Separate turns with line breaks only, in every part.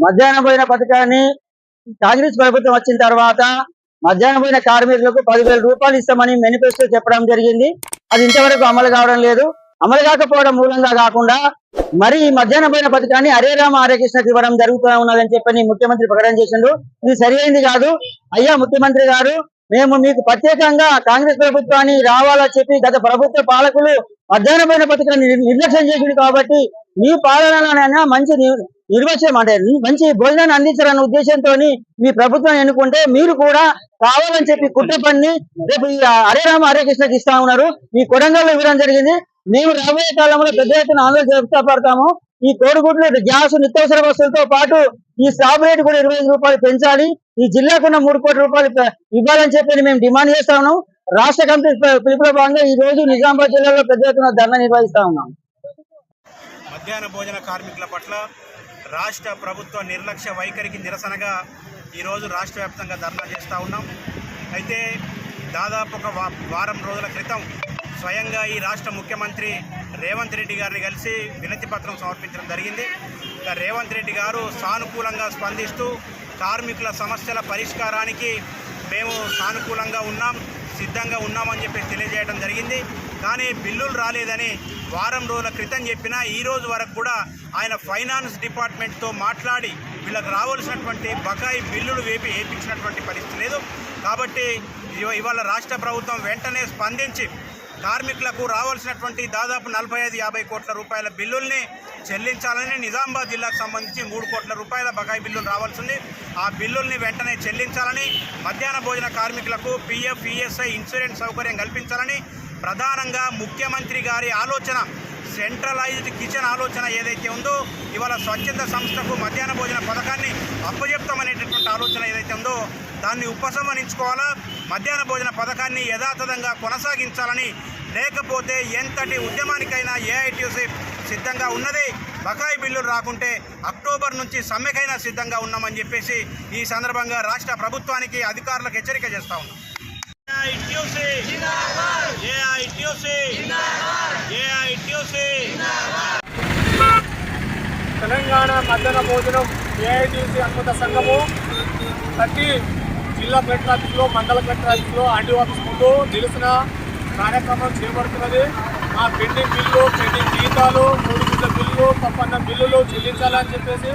మధ్యాహ్నం పోయిన పథకాన్ని కాంగ్రెస్ ప్రభుత్వం వచ్చిన తర్వాత మధ్యాహ్నం పోయిన కార్మికులకు పదివేల రూపాయలు ఇస్తామని మేనిఫెస్టో చెప్పడం జరిగింది. అది ఇంతవరకు అమలు కావడం లేదు. అమలు కాకపోవడం మూలంగా కాకుండా మరి ఈ పోయిన పథకాన్ని హరే రామ హరే కృష్ణకి ఇవ్వడం జరుగుతూ ఉన్నదని చెప్పని ముఖ్యమంత్రి ప్రకటన చేసిండు. ఇది సరైనది కాదు. అయ్యా ముఖ్యమంత్రి గారు మేము మీకు ప్రత్యేకంగా కాంగ్రెస్ ప్రభుత్వాన్ని రావాలని చెప్పి గత ప్రభుత్వ పాలకులు మధ్యాహ్నం పోయిన పథకాన్ని నిర్లక్ష్యం చేసింది కాబట్టి మీ పాలనలోనైనా మంచి నిర్వచనం అంటే మంచి భోజనాన్ని అందించాలన్న ఉద్దేశంతో మీ ప్రభుత్వం ఎన్నుకుంటే మీరు కూడా కావాలని చెప్పి కుట్ర పని రేపు ఈ హరే రామ హరే కృష్ణకి ఇస్తా ఉన్నారు. ఈ కొడంగల్లో ఇవ్వడం జరిగింది. మేము రాబోయే కాలంలో పెద్ద ఎత్తున ఆందోళన చేపడతాము ఈ కోడిగుడ్లు గ్యాస్ నిత్యావసర వస్తువులతో పాటు ఈ స్లాబ్ రేటు కూడా ఇరవై ఐదు రూపాయలు పెంచాలి. ఈ జిల్లాకున్న మూడు కోట్ల రూపాయలు ఇవ్వాలని చెప్పి మేము డిమాండ్ చేస్తా ఉన్నాం. రాష్ట్ర కమిటీ పిలుపులో భాగంగా ఈ రోజు నిజామాబాద్ జిల్లాలో పెద్ద ఎత్తున ధర్నా నిర్వహిస్తా ఉన్నాం.
మధ్యాహ్న భోజన కార్మికుల పట్ల రాష్ట్ర ప్రభుత్వ నిర్లక్ష్య వైఖరికి నిరసనగా ఈరోజు రాష్ట్ర వ్యాప్తంగా ధర్నా చేస్తూ ఉన్నాం. అయితే దాదాపు ఒక వారం రోజుల క్రితం స్వయంగా ఈ రాష్ట్ర ముఖ్యమంత్రి రేవంత్ రెడ్డి గారిని కలిసి వినతి పత్రం సమర్పించడం జరిగింది. రేవంత్ రెడ్డి గారు సానుకూలంగా స్పందిస్తూ కార్మికుల సమస్యల పరిష్కారానికి మేము సానుకూలంగా ఉన్నాం సిద్ధంగా ఉన్నామని చెప్పి తెలియజేయడం జరిగింది. కానీ బిల్లులు రాలేదని వారం రోజుల క్రితం చెప్పినా ఈ రోజు వరకు కూడా ఆయన ఫైనాన్స్ డిపార్ట్మెంట్తో మాట్లాడి వీళ్ళకి రావాల్సినటువంటి బకాయి బిల్లులు వేపి వేపించినటువంటి పరిస్థితి లేదు. కాబట్టి ఇవాళ రాష్ట్ర ప్రభుత్వం వెంటనే స్పందించి కార్మికులకు రావాల్సినటువంటి దాదాపు నలభై ఐదు యాభై కోట్ల రూపాయల బిల్లుల్ని చెల్లించాలని నిజామాబాద్ జిల్లాకు సంబంధించి మూడు కోట్ల రూపాయల బకాయి బిల్లులు రావాల్సింది. ఆ బిల్లుల్ని వెంటనే చెల్లించాలని మధ్యాహ్న భోజన కార్మికులకు పీఎఫ్ ఈఎస్ఐ ఇన్సూరెన్స్ సౌకర్యం కల్పించాలని ప్రధానంగా ముఖ్యమంత్రి గారి ఆలోచన సెంట్రలైజ్డ్ కిచెన్ ఆలోచన ఏదైతే ఉందో ఇవాళ స్వచ్ఛంద సంస్థకు మధ్యాహ్న భోజన పథకాన్ని అప్పజెప్తామనేటటువంటి ఆలోచన ఏదైతే ఉందో దాన్ని ఉపసంహరించుకోవాలా? మధ్యాహ్న భోజన పథకాన్ని యథాతథంగా కొనసాగించాలని లేకపోతే ఎంతటి ఉద్యమానికైనా ఏఐటీసీ సిద్ధంగా ఉన్నది? బకాయి బిల్లులు రాకుంటే అక్టోబర్ నుంచి సమ్మెకైనా సిద్ధంగా ఉన్నామని చెప్పేసి ఈ సందర్భంగా రాష్ట్ర ప్రభుత్వానికి అధికారులకు హెచ్చరిక చేస్తా ఉన్నాం. ఏఐటీసీ ఏఐటీసీ ఏఐటీసీ
తెలంగాణ మధ్యాహ్న భోజనం ఏఐటీసీ అనుమత సంఘము ప్రతి జిల్లా కలెక్టర్ ఆఫీస్లో మండల కలెక్టర్ ఆఫీస్లో ఆర్డీ ఆఫీస్ ముందు నిరసన కార్యక్రమం చేపడుతున్నది. మా పెండింగ్ బిల్లు పెండింగ్ జీతాలు మూడు బిల్లు తప్పన్న బిల్లులు చెల్లించాలని చెప్పేసి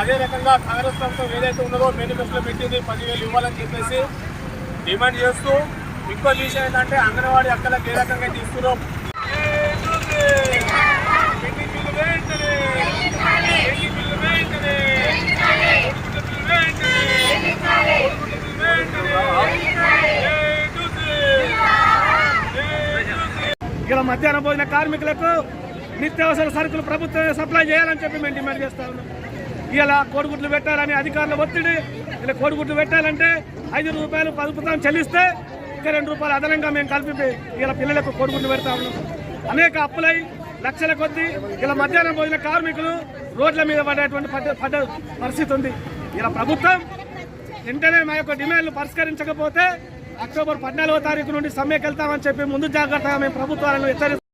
అదే రకంగా కాంగ్రెస్ ప్రభుత్వం ఏదైతే ఉన్నదో మేనిఫెస్టోలో పెట్టింది పదివేలు ఇవ్వాలని చెప్పేసి డిమాండ్ చేస్తూ ఇంకో విషయం ఏంటంటే అంగన్వాడీ అక్కలకు ఏ రకంగా తీసుకున్నాం ఇలా మధ్యాహ్న భోజన కార్మికులకు నిత్యావసర సరుకులు ప్రభుత్వమే సప్లై చేయాలని చెప్పి మేము డిమాండ్ చేస్తా ఉన్నాం. ఇలా కోడిగుడ్లు పెట్టాలని అధికారుల ఒత్తిడి ఇలా కోడిగుడ్లు పెట్టాలంటే ఐదు రూపాయలు పది చెల్లిస్తే ఇంకా రెండు రూపాయలు అదనంగా మేము కలిపి ఇలా పిల్లలకు కోడిగుడ్లు పెడతా ఉన్నాం. అనేక అప్పులై లక్షల కొద్దీ ఇలా మధ్యాహ్నం పోయిన కార్మికులు రోడ్ల మీద పడేటువంటి పడ్డ పడ్డ పరిస్థితి ఉంది. ఇలా ప్రభుత్వం వెంటనే మా యొక్క డిమాండ్లు పరిష్కరించకపోతే అక్టోబర్ పద్నాలుగో తారీఖు నుండి సమ్మెకి వెళ్తామని చెప్పి ముందు జాగ్రత్తగా మేము ప్రభుత్వాలను హెచ్చరిస్తాం.